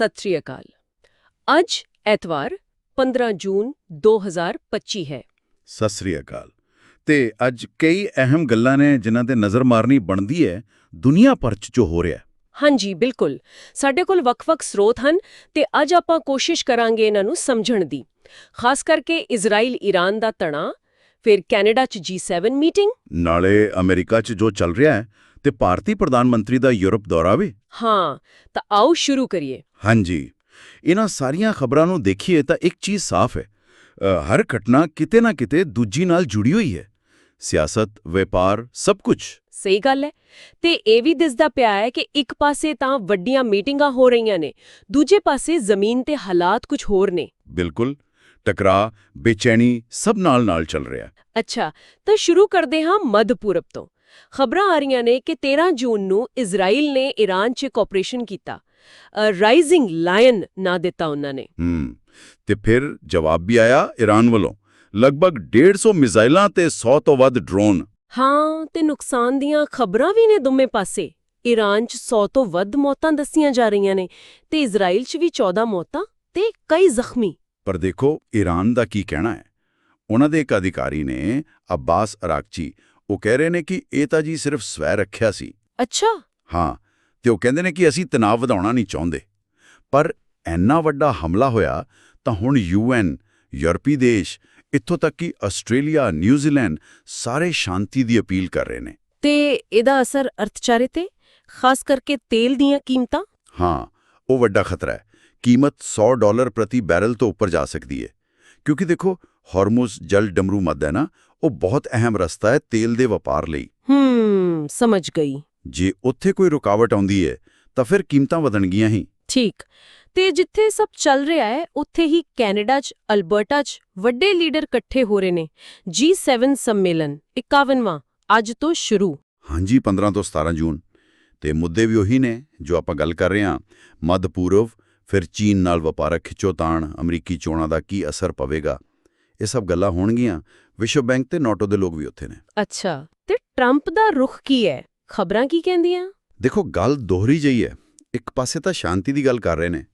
ਸਤਿ ਸ੍ਰੀ ਅਕਾਲ। ਅੱਜ ਐਤਵਾਰ 15 ਜੂਨ 2025 ਹੈ। ਸਤਿ ਸ੍ਰੀ ਅਕਾਲ। ਤੇ ਅੱਜ ਕਈ ਅਹਿਮ ਗੱਲਾਂ ਨੇ ਜਿਨ੍ਹਾਂ ਤੇ ਨਜ਼ਰ ਮਾਰਨੀ ਬਣਦੀ ਹੈ ਦੁਨੀਆ ਭਰ 'ਚ ਜੋ ਹੋ ਰਿਹਾ ਹੈ। ਹਾਂਜੀ ਬਿਲਕੁਲ। ਸਾਡੇ ਕੋਲ ਵੱਖ-ਵੱਖ ਸਰੋਤ ਹਨ ਤੇ ਅੱਜ ਆਪਾਂ ਕੋਸ਼ਿਸ਼ ਕਰਾਂਗੇ ਇਹਨਾਂ ਨੂੰ ਸਮਝਣ ਦੀ। ਖਾਸ ਕਰਕੇ ਇਜ਼ਰਾਈਲ ਈਰਾਨ ਦਾ ਤਣਾਅ ਫਿਰ ਕੈਨੇਡਾ 'ਚ G7 ਮੀਟਿੰਗ। ਨਾਲੇ ਅਮਰੀਕਾ 'ਚ ਜੋ ਚੱਲ ਰਿਹਾ ਹੈ ਤੇ ਭਾਰਤੀ ਪ੍ਰਧਾਨ ਮੰਤਰੀ ਦਾ ਯੂਰਪ ਦੌਰਾ ਵੀ। ਹਾਂ ਤਾਂ ਆਓ ਸ਼ੁਰੂ ਕਰੀਏ। ਹਾਂਜੀ। ਇਹਨਾਂ ਸਾਰੀਆਂ ਖਬਰਾਂ ਨੂੰ ਦੇਖੀਏ ਤਾਂ ਇੱਕ ਚੀਜ਼ ਸਾਫ਼ ਹੈ। ਹਰ ਘਟਨਾ ਕਿਤੇ ਨਾ ਕਿਤੇ ਦੂਜੀ ਨਾਲ ਜੁੜੀ ਹੋਈ ਹੈ। ਸਿਆਸਤ ਵਪਾਰ ਸਭ ਕੁਝ। ਸਹੀ ਗੱਲ ਹੈ। ਤੇ ਇਹ ਵੀ ਦਿਸਦਾ ਪਿਆ ਹੈ ਕਿ ਇੱਕ ਪਾਸੇ ਤਾਂ ਵੱਡੀਆਂ ਮੀਟਿੰਗਾਂ ਹੋ ਰਹੀਆਂ ਨੇ ਦੂਜੇ ਪਾਸੇ ਜ਼ਮੀਨ ਤੇ ਹਾਲਾਤ ਕੁਝ ਹੋਰ ਨੇ। ਬਿਲਕੁਲ। ਟਕਰਾ ਬੇਚੈਨੀ ਸਭ ਨਾਲ ਨਾਲ ਚੱਲ ਰਿਹਾ ਅੱਛਾ ਤਾਂ ਸ਼ੁਰੂ ਕਰਦੇ ਹਾਂ ਮੱਧ ਪੂਰਬ ਤੋਂ। ਖਬਰਾਂ ਆ ਰਹੀਆਂ ਨੇ ਕਿ 13 ਜੂਨ ਨੂੰ ਇਜ਼ਰਾਈਲ ਨੇ ਈਰਾਨ 'ਚ ਕੋਆਪਰੇਸ਼ਨ ਕੀਤਾ। ਰਾਈਜ਼ਿੰਗ ਲਾਇਨ ਨਾਂ ਦਿੱਤਾ ਉਹਨਾਂ ਨੇ। ਹੂੰ ਤੇ ਫਿਰ ਜਵਾਬ ਵੀ ਆਇਆ ਈਰਾਨ ਵੱਲੋਂ ਲਗਭਗ 150 ਮਿਜ਼ਾਈਲਾਂ ਤੇ 100 ਤੋਂ ਵੱਧ ਡਰੋਨ ਹਾਂ ਤੇ ਨੁਕਸਾਨ ਦੀਆਂ ਖਬਰਾਂ ਵੀ ਨੇ ਦੋਵੇਂ ਪਾਸੇ। ਈਰਾਨ 'ਚ 100 ਤੋਂ ਵੱਧ ਮੌਤਾਂ ਦੱਸੀਆਂ ਜਾ ਰਹੀਆਂ ਨੇ ਤੇ ਇਜ਼ਰਾਈਲ 'ਚ ਵੀ 14 ਮੌਤਾਂ ਤੇ ਕਈ ਜ਼ਖਮੀ। ਪਰ ਦੇਖੋ ਈਰਾਨ ਦਾ ਕੀ ਕਹਿਣਾ ਹੈ? ਉਹਨਾਂ ਦੇ ਇੱਕ ਅਧਿਕਾਰੀ ਨੇ ਅਬਾਸ ਅਰਾਕਚੀ ਉਹ ਕਹਿ ਰਹੇ ਨੇ ਕਿ ਇਹ ਤਾਂ ਜੀ ਸਿਰਫ ਸਵੈ ਰੱਖਿਆ ਸੀ। ਅੱਛਾ। ਹਾਂ ਤੇ ਉਹ ਕਹਿੰਦੇ ਨੇ ਕਿ ਅਸੀਂ ਤਣਾਅ ਵਧਾਉਣਾ ਨਹੀਂ ਚਾਹੁੰਦੇ। ਪਰ ਇੰਨਾ ਵੱਡਾ ਹਮਲਾ ਹੋਇਆ ਤਾਂ ਹੁਣ ਯੂਐਨ ਯੂਰਪੀ ਦੇਸ਼ ਇੱਥੋਂ ਤੱਕ ਕਿ ਆਸਟ੍ਰੇਲੀਆ ਨਿਊਜ਼ੀਲੈਂਡ ਸਾਰੇ ਸ਼ਾਂਤੀ ਦੀ ਅਪੀਲ ਕਰ ਰਹੇ ਨੇ। ਤੇ ਇਹਦਾ ਅਸਰ ਅਰਥਚਾਰੇ ਤੇ? ਖਾਸ ਕਰਕੇ ਤੇਲ ਦੀਆਂ ਕੀਮਤਾਂ? ਹਾਂ ਉਹ ਵੱਡਾ ਖਤਰਾ ਹੈ। ਕੀਮਤ 100 ਡਾਲਰ ਪ੍ਰਤੀ ਬੈਰਲ ਤੋਂ ਉੱਪਰ ਜਾ ਸਕਦੀ ਹੈ। ਕਿਉਂਕਿ ਦੇਖੋ ਹਾਰਮੁਜ਼ ਜਲ ਡਮਰੂ ਮੱਧ ਹੈ ਨਾ ਉਹ ਬਹੁਤ ਅਹਿਮ ਰਸਤਾ ਹੈ ਤੇਲ ਦੇ ਵਪਾਰ ਲਈ। ਹੂੰ ਸਮਝ ਗਈ। ਜੇ ਉੱਥੇ ਕੋਈ ਰੁਕਾਵਟ ਆਉਂਦੀ ਹੈ ਤਾਂ ਫਿਰ ਕੀਮਤਾਂ ਵਧਣਗੀਆਂ ਹੀ। ਠੀਕ। ਤੇ ਜਿੱਥੇ ਸਭ ਚੱਲ ਰਿਹਾ ਹੈ ਉੱਥੇ ਹੀ ਕੈਨੇਡਾ 'ਚ ਅਲਬਰਟਾ 'ਚ ਵੱਡੇ ਲੀਡਰ ਇਕੱਠੇ ਹੋ ਰਹੇ ਨੇ। G7 ਸੰਮੇਲਨ 51ਵਾਂ ਅੱਜ ਤੋਂ ਸ਼ੁਰੂ। ਹਾਂਜੀ 15 ਤੋਂ 17 ਜੂਨ। ਤੇ ਮੁੱਦੇ ਵੀ ਉਹੀ ਨੇ ਜੋ ਆਪਾਂ ਗੱਲ ਕਰ ਰਹੇ ਹਾਂ। ਮੱਧ ਪੂਰਬ ਫਿਰ ਚੀਨ ਨਾਲ ਵਪਾਰਕ ਖਿੱਚੋਤਾਣ ਅਮਰੀਕੀ ਚੋਣਾਂ ਦਾ ਕੀ ਅਸਰ ਪਵੇਗਾ? ਇਹ ਸਭ ਗੱਲਾਂ ਹੋਣਗੀਆਂ। ਵਿਸ਼ਵ ਬੈਂਕ ਤੇ ਨਾਟੋ ਦੇ ਲੋਕ ਵੀ ਉੱਥੇ ਨੇ। ਅੱਛਾ ਤੇ ਟਰੰਪ ਦਾ ਰੁਖ ਕੀ ਹੈ ਖਬਰਾਂ ਕੀ ਕਹਿੰਦੀਆਂ? ਦੇਖੋ ਗੱਲ ਦੋਹਰੀ ਜਿਹੀ ਹੈ। ਇੱਕ ਪਾਸੇ ਤਾਂ ਸ਼ਾਂਤੀ ਦੀ ਗੱਲ ਕਰ ਰਹੇ ਨੇ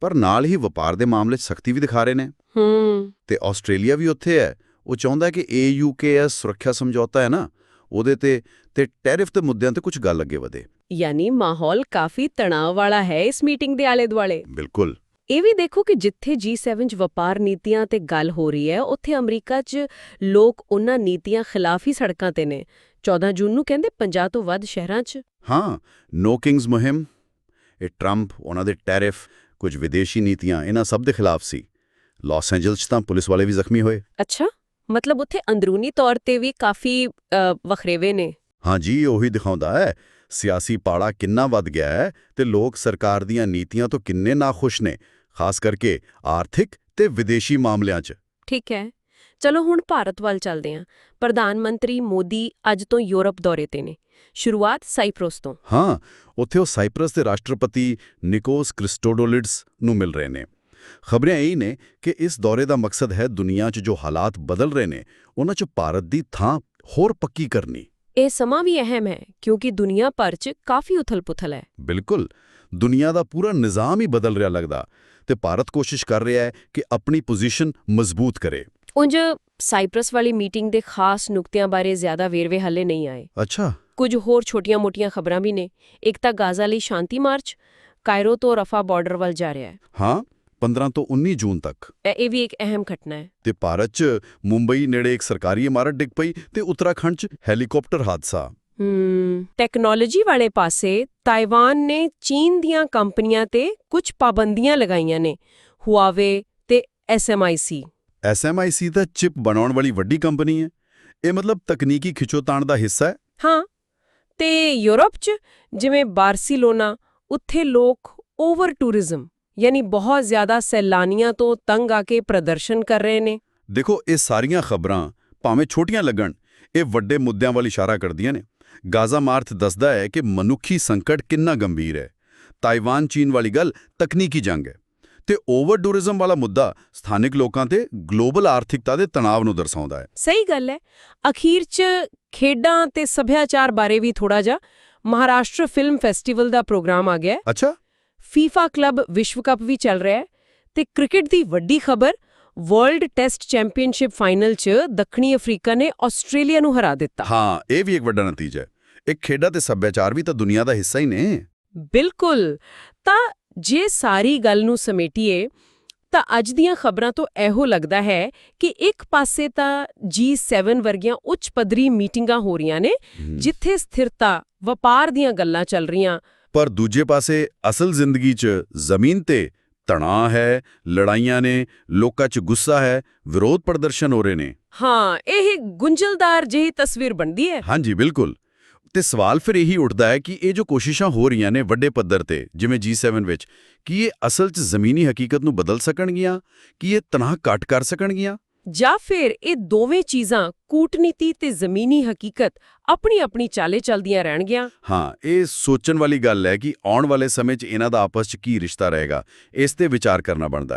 ਪਰ ਨਾਲ ਹੀ ਵਪਾਰ ਦੇ ਮਾਮਲੇ 'ਚ ਸਖਤੀ ਵੀ ਦਿਖਾ ਰਹੇ ਨੇ। ਹੂੰ। ਤੇ ਆਸਟ੍ਰੇਲੀਆ ਵੀ ਉੱਥੇ ਹੈ। ਉਹ ਚਾਹੁੰਦਾ ਕਿ AUKS ਸੁਰੱਖਿਆ ਸਮਝੌਤਾ ਹੈ ਨਾ ਉਹਦੇ ਤੇ ਤੇ ਟੈਰਿਫ ਦੇ ਮੁੱਦਿਆਂ ਤੇ ਕੁਝ ਗੱਲ ਅੱਗੇ ਵਧੇ। ਯਾਨੀ ਮਾਹੌਲ ਕਾਫੀ ਤਣਾਅ ਵਾਲਾ ਹੈ ਇਸ ਮੀਟਿੰਗ ਦੇ ਆਲੇ-ਦੁਆਲੇ। ਬਿਲਕੁਲ। ਇਹ ਵੀ ਦੇਖੋ ਕਿ ਜਿੱਥੇ G7 'ਚ ਵਪਾਰ ਨੀਤੀਆਂ ਤੇ ਗੱਲ ਹੋ ਰਹੀ ਹੈ ਉੱਥੇ ਅਮਰੀਕਾ 'ਚ ਲੋਕ ਉਹਨਾਂ ਨੀਤੀਆਂ ਖਿਲਾਫ ਹੀ ਸੜਕਾਂ ਤੇ ਨੇ। 14 ਜੂਨ ਨੂੰ ਕਹਿੰਦੇ 50 ਤੋਂ ਵੱਧ ਸ਼ਹਿਰਾਂ 'ਚ। ਹਾਂ ਨੋ ਕਿੰਗਸ ਮੁਹਿੰਮ ਇਹ ਟਰੰਪ ਉਹਨਾਂ ਦੇ ਟੈਰਿਫ ਕੁਝ ਵਿਦੇਸ਼ੀ ਨੀਤੀਆਂ ਇਹਨਾਂ ਸਭ ਦੇ ਖਿਲਾਫ ਸੀ। ਲਾਸ ਐਂਜਲਸ 'ਚ ਤਾਂ ਪੁਲਿਸ ਵਾਲੇ ਵੀ ਜ਼ਖਮੀ ਹੋਏ। ਅੱਛਾ ਮਤਲਬ ਉੱਥੇ ਅੰਦਰੂਨੀ ਤੌਰ ਤੇ ਵੀ ਕਾਫੀ ਵਖਰੇਵੇ ਨੇ। ਹਾਂ ਜੀ ਉਹੀ ਦਿਖਾਉਂਦਾ ਹੈ। ਸਿਆਸੀ ਪਾੜਾ ਕਿੰਨਾ ਵੱਧ ਗਿਆ ਹੈ ਤੇ ਲੋਕ ਸਰਕਾਰ ਦੀਆਂ ਨੀਤੀਆਂ ਤੋਂ ਕਿੰਨੇ ਨਾਖੁਸ਼ ਨੇ ਖਾਸ ਕਰਕੇ ਆਰਥਿਕ ਤੇ ਵਿਦੇਸ਼ੀ ਮਾਮਲਿਆਂ 'ਚ। ਠੀਕ ਹੈ। ਚਲੋ ਹੁਣ ਭਾਰਤ ਵੱਲ ਚੱਲਦੇ ਹਾਂ। ਪ੍ਰਧਾਨ ਮੰਤਰੀ ਮੋਦੀ ਅੱਜ ਤੋਂ ਯੂਰਪ ਦੌਰੇ ਤੇ ਨੇ। ਸ਼ੁਰੂਆਤ ਸਾਈਪ੍ਰਸ ਤੋਂ। ਹਾਂ ਉੱਥੇ ਉਹ ਸਾਈਪ੍ਰਸ ਦੇ ਰਾਸ਼ਟਰਪਤੀ ਨਿਕੋਸ ਕ੍ਰਿਸਟੋਡੋਲਿਡਸ ਨੂੰ ਮਿਲ ਰਹੇ ਨੇ। ਖਬਰਾਂ ਇਹ ਨੇ ਕਿ ਇਸ ਦੌਰੇ ਦਾ ਮਕਸਦ ਹੈ ਦੁਨੀਆ 'ਚ ਜੋ ਹਾਲਾਤ ਬਦਲ ਰਹੇ ਨੇ ਉਹਨਾਂ 'ਚ ਭਾਰਤ ਦੀ ਥਾਂ ਹੋਰ ਪੱਕੀ ਕਰਨੀ। ਇਹ ਸਮਾਂ ਵੀ ਅਹਿਮ ਹੈ ਕਿਉਂਕਿ ਦੁਨੀਆ ਭਰ 'ਚ ਕਾਫੀ ਉਥਲ-ਪੁਥਲ ਹੈ। ਬਿਲਕੁਲ। ਦੁਨੀਆ ਦਾ ਪੂਰਾ ਨਿਜ਼ਾਮ ਹੀ ਬਦਲ ਰਿਹਾ ਲੱਗਦਾ ਤੇ ਭਾਰਤ ਕੋਸ਼ਿਸ਼ ਕਰ ਰਿਹਾ ਹੈ ਕਿ ਆਪਣੀ ਪੋਜੀਸ਼ਨ ਮਜ਼ਬੂਤ ਕਰੇ। ਉਂਝ ਸਾਈਪ੍ਰਸ ਵਾਲੀ ਮੀਟਿੰਗ ਦੇ ਖਾਸ ਨੁਕਤਿਆਂ ਬਾਰੇ ਜ਼ਿਆਦਾ ਵੇਰਵੇ ਹੱਲੇ ਨਹੀਂ ਆਏ। ਅੱਛਾ। ਕੁਝ ਹੋਰ ਛੋਟੀਆਂ-ਮੋਟੀਆਂ ਖਬਰਾਂ ਵੀ ਨੇ। ਇੱਕ ਤਾਂ ਗਾਜ਼ਾ ਲਈ ਸ਼ਾਂਤੀ ਮਾਰਚ ਕਾਇਰੋ ਤੋਂ ਰਫਾ ਬਾਰਡਰ ਵੱਲ ਜਾ ਰਿਹਾ ਹੈ। ਹਾਂ 15 ਤੋਂ 19 ਜੂਨ ਤੱਕ। ਇਹ ਵੀ ਇੱਕ ਅਹਿਮ ਘਟਨਾ ਹੈ। ਤੇ ਭਾਰਤ 'ਚ ਮੁੰਬਈ ਨੇੜੇ ਇੱਕ ਸਰਕਾਰੀ ਇਮਾਰਤ ਡਿੱਗ ਪਈ ਤੇ ਉੱਤਰਾਖੰਡ 'ਚ ਹੈਲੀਕਾਪਟਰ ਹਾਦਸਾ। ਹਮ ਟੈਕਨੋਲੋਜੀ ਵਾਲੇ ਪਾਸੇ ਤਾਈਵਾਨ ਨੇ ਚੀਨ ਦੀਆਂ ਕੰਪਨੀਆਂ ਤੇ ਕੁਝ ਪਾਬੰਦੀਆਂ ਲਗਾਈਆਂ ਨੇ ਹੁਆਵੇ ਤੇ SMIC SMIC ਤਾਂ ਚਿਪ ਬਣਾਉਣ ਵਾਲੀ ਵੱਡੀ ਕੰਪਨੀ ਹੈ। ਇਹ ਮਤਲਬ ਤਕਨੀਕੀ ਖਿੱਚੋਤਾਣ ਦਾ ਹਿੱਸਾ ਹੈ। ਹਾਂ ਤੇ ਯੂਰਪ 'ਚ ਜਿਵੇਂ ਬਾਰਸੀਲੋਨਾ ਉੱਥੇ ਲੋਕ ਓਵਰ ਟੂਰਿਜ਼ਮ ਯਾਨੀ ਬਹੁਤ ਜ਼ਿਆਦਾ ਸੈਲਾਨੀਆਂ ਤੋਂ ਤੰਗ ਆ ਕੇ ਪ੍ਰਦਰਸ਼ਨ ਕਰ ਰਹੇ ਨੇ। ਦੇਖੋ ਇਹ ਸਾਰੀਆਂ ਖਬਰਾਂ ਭਾਵੇਂ ਛੋਟੀਆਂ ਲੱਗਣ ਇਹ ਵੱਡੇ ਮੁੱਦਿਆਂ ਵੱਲ ਇਸ਼ਾਰਾ ਕਰਦੀਆਂ ਨੇ। ਗਾਜ਼ਾ ਮਾਰਥ ਦੱਸਦਾ ਹੈ ਕਿ ਮਨੁੱਖੀ ਸੰਕਟ ਕਿੰਨਾ ਗੰਭੀਰ ਹੈ। ਤਾਈਵਾਨ ਚੀਨ ਵਾਲੀ ਗੱਲ ਤਕਨੀਕੀ ਜੰਗ ਹੈ। ਤੇ ਓਵਰ ਟੂਰਿਜ਼ਮ ਵਾਲਾ ਮੁੱਦਾ ਸਥਾਨਿਕ ਲੋਕਾਂ ਤੇ ਗਲੋਬਲ ਆਰਥਿਕਤਾ ਦੇ ਤਣਾਅ ਨੂੰ ਦਰਸਾਉਂਦਾ ਹੈ। ਸਹੀ ਗੱਲ ਹੈ। ਅਖੀਰ 'ਚ ਖੇਡਾਂ ਤੇ ਸੱਭਿਆਚਾਰ ਬਾਰੇ ਵੀ ਥੋੜਾ ਜਿਹਾ ਮਹਾਰਾਸ਼ਟਰ ਫਿਲਮ ਫੈਸਟੀਵਲ ਦਾ ਪ੍ਰੋਗਰਾਮ ਆ ਗਿਆ ਹੈ। ਅੱਛਾ। ਫੀਫਾ ਕਲੱਬ ਵਿਸ਼ਵ ਕੱਪ ਵੀ ਚੱਲ ਰਿਹਾ ਹੈ ਤੇ ਕ੍ਰਿਕਟ ਦੀ ਵੱਡੀ ਖਬਰ ਵਰਲਡ ਟੈਸਟ ਚੈਂਪੀਅਨਸ਼ਿਪ ਫਾਈਨਲ 'ਚ ਦੱਖਣੀ ਅਫਰੀਕਾ ਨੇ ਆਸਟ੍ਰੇਲੀਆ ਨੂੰ ਹਰਾ ਦਿੱਤਾ। ਹਾਂ ਇਹ ਵੀ ਇੱਕ ਵੱਡਾ ਨਤੀਜਾ ਹੈ। ਇਹ ਖੇਡਾਂ ਤੇ ਸੱਭਿਆਚਾਰ ਵੀ ਤਾਂ ਦੁਨੀਆ ਦਾ ਹਿੱਸਾ ਹੀ ਨੇ। ਬਿਲਕੁਲ। ਤਾਂ ਜੇ ਸਾਰੀ ਗੱਲ ਨੂੰ ਸਮੇਟੀਏ ਤਾਂ ਅੱਜ ਦੀਆਂ ਖਬਰਾਂ ਤੋਂ ਇਹੋ ਲੱਗਦਾ ਹੈ ਕਿ ਇੱਕ ਪਾਸੇ ਤਾਂ G7 ਵਰਗੀਆਂ ਉੱਚ ਪੱਧਰੀ ਮੀਟਿੰਗਾਂ ਹੋ ਰਹੀਆਂ ਨੇ ਜਿੱਥੇ ਸਥਿਰਤਾ ਵਪਾਰ ਦੀਆਂ ਗੱਲਾਂ ਚੱਲ ਰਹੀਆਂ। ਪਰ ਦੂਜੇ ਪਾਸੇ ਅਸਲ ਜ਼ਿੰਦਗੀ 'ਚ ਜ਼ਮੀਨ ਤੇ ਤਣਾਅ ਹੈ ਲੜਾਈਆਂ ਨੇ ਲੋਕਾਂ 'ਚ ਗੁੱਸਾ ਹੈ ਵਿਰੋਧ ਪ੍ਰਦਰਸ਼ਨ ਹੋ ਰਹੇ ਨੇ। ਹਾਂ ਇਹ ਗੁੰਝਲਦਾਰ ਜਿਹੀ ਤਸਵੀਰ ਬਣਦੀ ਹੈ। ਹਾਂਜੀ ਬਿਲਕੁਲ। ਤੇ ਸਵਾਲ ਫਿਰ ਇਹੀ ਉੱਠਦਾ ਹੈ ਕਿ ਇਹ ਜੋ ਕੋਸ਼ਿਸ਼ਾਂ ਹੋ ਰਹੀਆਂ ਨੇ ਵੱਡੇ ਪੱਧਰ ਤੇ ਜਿਵੇਂ G7 ਵਿੱਚ ਕੀ ਇਹ ਅਸਲ 'ਚ ਜ਼ਮੀਨੀ ਹਕੀਕਤ ਨੂੰ ਬਦਲ ਸਕਣਗੀਆਂ? ਕੀ ਇਹ ਤਣਾਅ ਘੱਟ ਕਰ ਸਕਣਗੀਆਂ? ਜਾਂ ਫਿਰ ਇਹ ਦੋਵੇਂ ਚੀਜ਼ਾਂ ਕੂਟਨੀਤੀ ਤੇ ਜ਼ਮੀਨੀ ਹਕੀਕਤ ਆਪਣੀ ਆਪਣੀ ਚਾਲੇ ਚੱਲਦੀਆਂ ਰਹਿਣਗੀਆਂ? ਹਾਂ ਇਹ ਸੋਚਣ ਵਾਲੀ ਗੱਲ ਹੈ ਕਿ ਆਉਣ ਵਾਲੇ ਸਮੇਂ 'ਚ ਇਹਨਾਂ ਦਾ ਆਪਸ 'ਚ ਕੀ ਰਿਸ਼ਤਾ ਰਹੇਗਾ ਇਸ ਤੇ ਵਿਚਾਰ ਕਰਨਾ ਬਣਦਾ